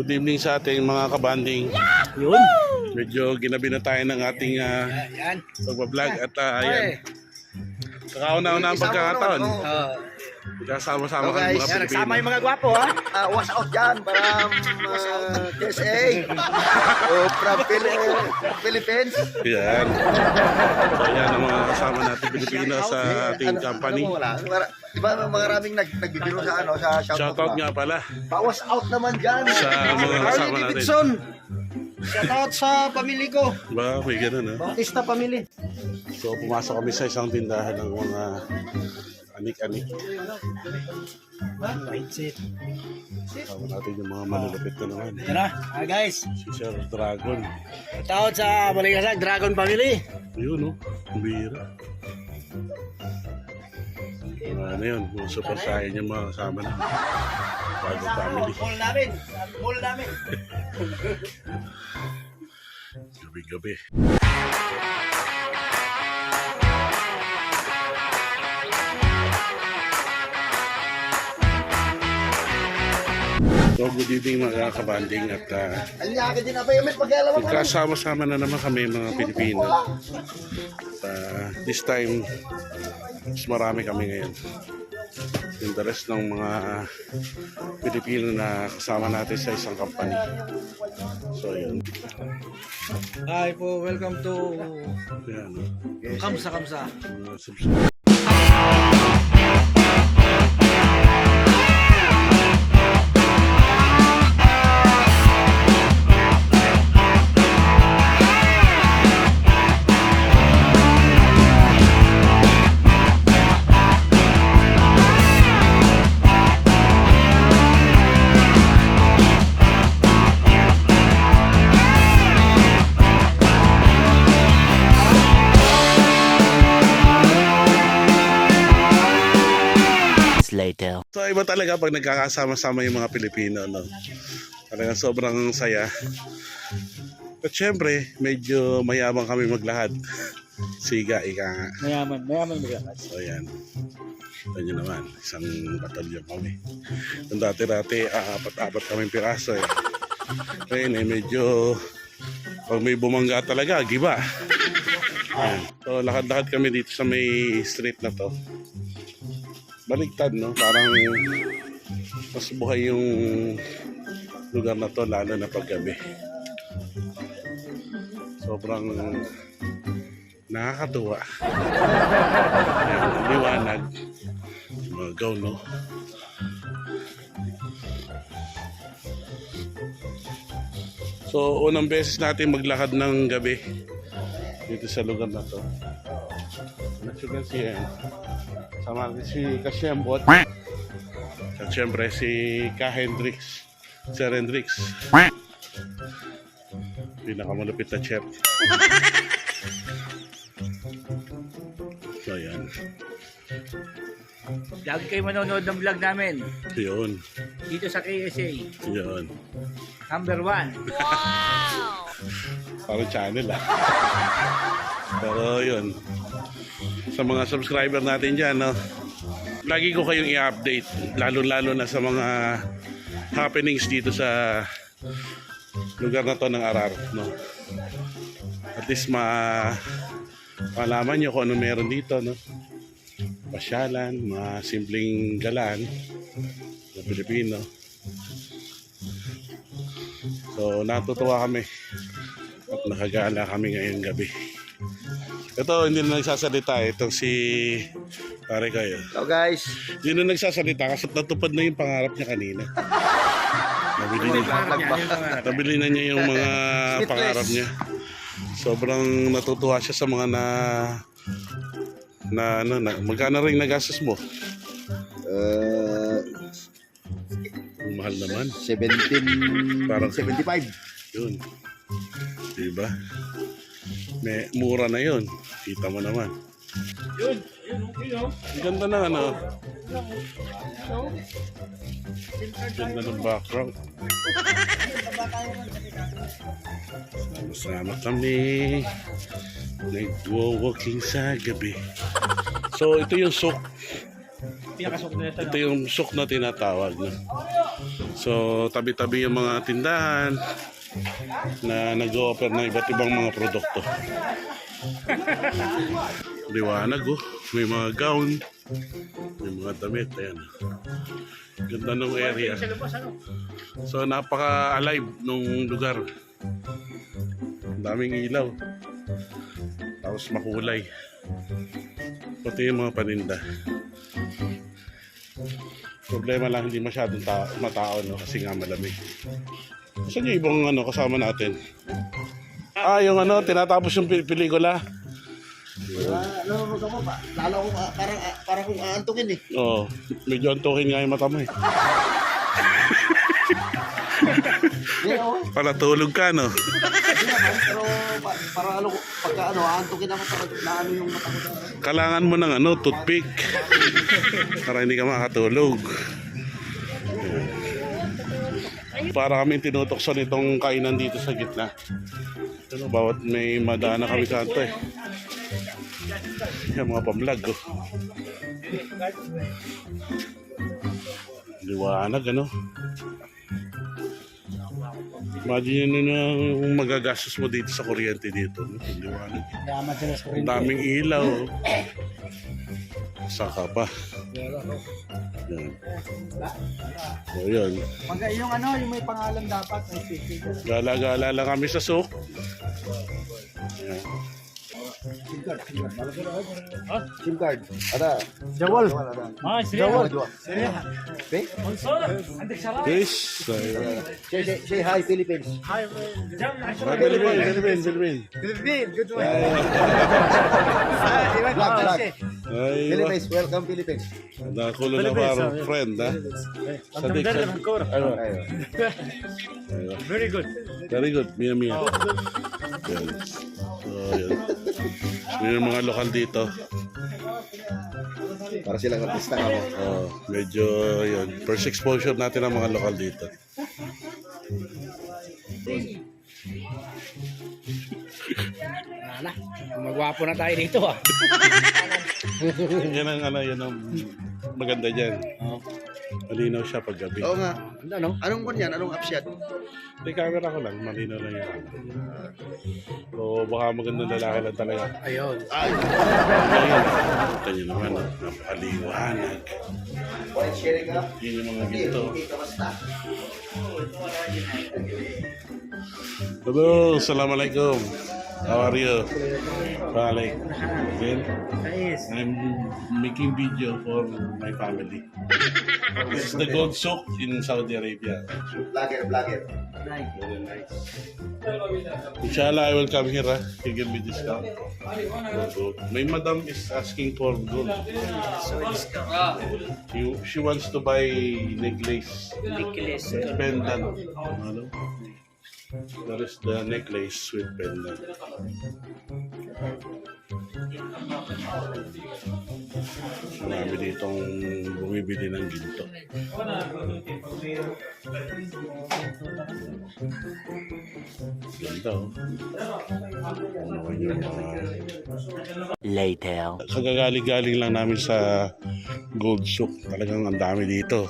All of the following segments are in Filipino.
Good evening sa ating mga kabanding. Yun. Medyo ginabi na tayo ng ating uh, Yan. pagbablog at uh, ayan. Kakauna-una ang pagkakataon. Uh, Magkasama-sama Okay, kami mga Pilipino. nagsama yung mga gwapo ha. Ah, was out dyan para uh, KSA. o from Philippines. Yan. So, yan ang mga kasama natin Pilipino sa ating Ano- company. Ano? Mara- Di ba maraming nag nagbibiro sa ano sa shoutout Shoutout nga pala Bawas out naman dyan. sa mga kasama natin. Davidson. Shoutout sa pamilya ko. Ba, may ganun ha. Bautista pamilya. So pumasok kami sa isang tindahan ng mga anik-anik. Mindset. Kasama natin yung mga malulupit na naman. Yan na. Ah, guys. Si Sir Dragon. Shoutout sa Baligasag Dragon Family. Yun, no? Ang bihira. Ano yun, super saiyan yung mga kasama na. Bago family. Mall namin. Mall namin. Gabi-gabi. So, good evening mga kabanding at uh? Magkasama-sama na naman kami mga Pilipino. At, uh, this time, mas marami kami ngayon. Yung the rest ng mga Pilipino na kasama natin sa isang company. So, yun. Hi po, welcome to Yan. Kamsa Kamsa. Subscribe. Later. So, iba talaga pag nagkakasama-sama yung mga Pilipino. No? Talagang sobrang saya. At syempre, medyo mayabang kami maglahad. Siga, ika nga. Mayaman, mayaman magakas. So yan. Ito nyo naman, isang batalyon kami. Yung dati-dati, apat-apat kami piraso eh. Ngayon eh, medyo pag may bumangga talaga, giba. Yan. So lakad-lakad kami dito sa may street na to. Baligtad no, parang mas buhay yung lugar na to lalo na paggabi. Sobrang nakakatuwa. Liwanag. Yung Mga gaw, no? So, unang beses natin maglakad ng gabi dito sa lugar na to. As you can see, ayan. Sama natin si Kasyembot. At syempre si Ka Hendrix. Sir Hendrix. Pinakamalupit na chef. So, ayan. Lagi kayo manonood ng vlog namin. Yun. Dito sa KSA. Yun. Number one. Parang channel ah. Pero yun. Sa mga subscriber natin dyan, no? Lagi ko kayong i-update. Lalo-lalo na sa mga happenings dito sa lugar na to ng Arar, no? At least ma malaman nyo kung ano meron dito, no? Pasyalan, mga simpleng galaan na Pilipino. So, natutuwa kami at nakagala kami ngayong gabi. Ito, hindi na nagsasalita. Itong si pare kayo. So guys, Hindi na nagsasalita kasi natupad na yung pangarap niya kanina. Nabili niya, vlog ba? nabili na niya yung mga pangarap niya. Sobrang natutuwa siya sa mga na na ano na magkano rin nagastos mo? Uh, Ang mahal naman. 17, Parang- 75. Yun. Diba? May mura na yun. Kita mo naman. Yun. Yun, okay no? Ang ganda na ano. Ganda ng background. Sama-sama kami. Nagwo-walking sa gabi. So, ito yung sok. Ito yung sok na tinatawag. No? So, tabi-tabi yung mga tindahan na nag-offer ng iba't ibang mga produkto. Liwanag oh. May mga gown. May mga damit. Ayan. Ganda ng area. So napaka-alive nung lugar. Daming ilaw. Tapos makulay. Pati yung mga paninda. Problema lang hindi masyadong ta- matao no kasi nga malamig. Saan yung ibang ano kasama natin? Ah, yung ano, tinatapos yung pelikula. Ano mo pa? Lalo ko parang parang kung aantukin eh. Oo, medyo antukin nga yung mata mo eh. Hindi ako. Para tulog ka no? Hindi naman, pero pa, parang ano, pagka ano, aantukin ako parang na ano yung mata ko. Kailangan mo ng ano, toothpick. Para hindi ka makatulog. Para kami tinutokson itong kainan dito sa gitna. Pero bawat may madaan na kami kanto eh. Yung mga pamlag oh. Liwanag ano. Imagine nyo na yung magagastos mo dito sa kuryente dito. no? Liwanag. Yaman sila sa Ang daming ilaw. Saka pa. Yan. So yun. Pag yung ano, yung may pangalan dapat. Gala-gala lang kami sa souk. Yan. SIM card ಅದ double double hi Philippines Philippines Philippines فيليبينز ويلكم فيليبينز ده كله جبار فريند ده صديق ايوه ايوه فيري جود فيري جود 100 100 Yan. So, yan. Yun yung mga lokal dito. Para silang artista ka mo. Oh, medyo, yun. First exposure natin ang mga lokal dito. Nana, magwapo na tayo dito ah. yan ang ano, yan ang maganda dyan. Oh. Malinaw siya pag gabi. Oo nga. Ano? Anong kon yan? Anong yan? May camera ko lang, malinaw lang yan. So baka magandang lalaki lang talaga. Ayun. Ay. Ayun, kita nyo naman, napakaliwanag. White sharing ka? Yun yung mga ginto. Hindi. Hello, Assalamualaikum. How are you? Again, Nice. I'm making video for my family. This is the gold souk in Saudi Arabia. Vlogger, vlogger. Very nice. Inshallah, I will come here. Ah. You give me discount. Gold, gold. My madam is asking for gold. She, she wants to buy necklace. Necklace. Pendant. Ano? That is the necklace with pendant. Marami ditong bumibili ng ginto. Ganda oh. Ano mga... Later. Kagagaling-galing lang namin sa Gold Souk. Talagang ang dami dito.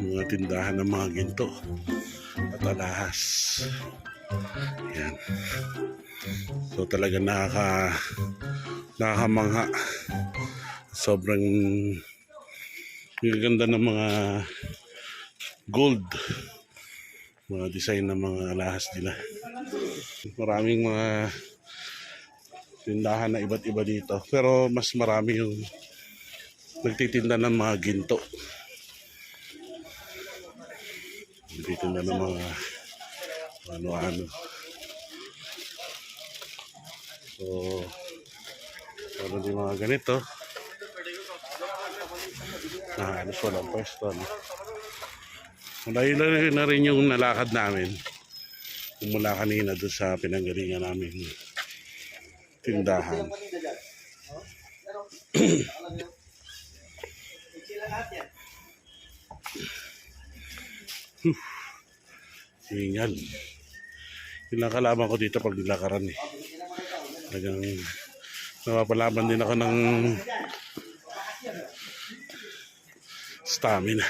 Mga tindahan ng mga ginto. At alahas. Yan. So talagang nakaka nakakamangha. Sobrang gaganda ng mga gold. Mga design ng mga alahas nila. Maraming mga tindahan na iba't iba dito. Pero mas marami yung nagtitinda ng mga ginto. Nagtitinda ng mga ano-ano. So, meron din mga ganito. Na ano walang pwesto. No? Malayo na na rin yung nalakad namin. Mula kanina doon sa pinanggalingan namin tindahan. Hingal. Yung lang kalaban ko dito pag nilakaran eh. Talagang napapalaban din ako ng stamina.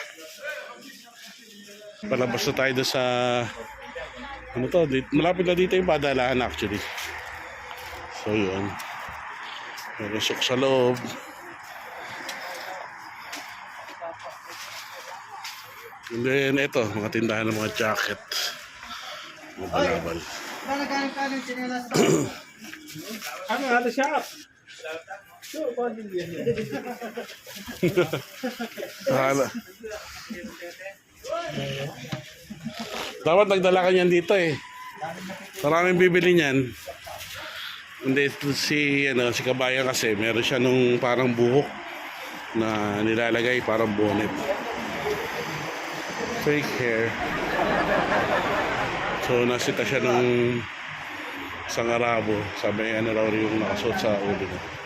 Palabas na tayo sa... Ano to? Dito, malapit na dito yung padalahan actually. So yun. May usok sa loob. And then ito, mga tindahan ng mga jacket. Mga balabal. Ano nga ito shop? Hala. Dapat nagdala ka niyan dito eh. Maraming bibili niyan. Hindi ito si ano si Kabayan kasi meron siya nung parang buhok na nilalagay parang bonnet. Fake hair. So nasita siya nung isang Arabo. Sabi ano raw yung nakasuot sa ulo niya.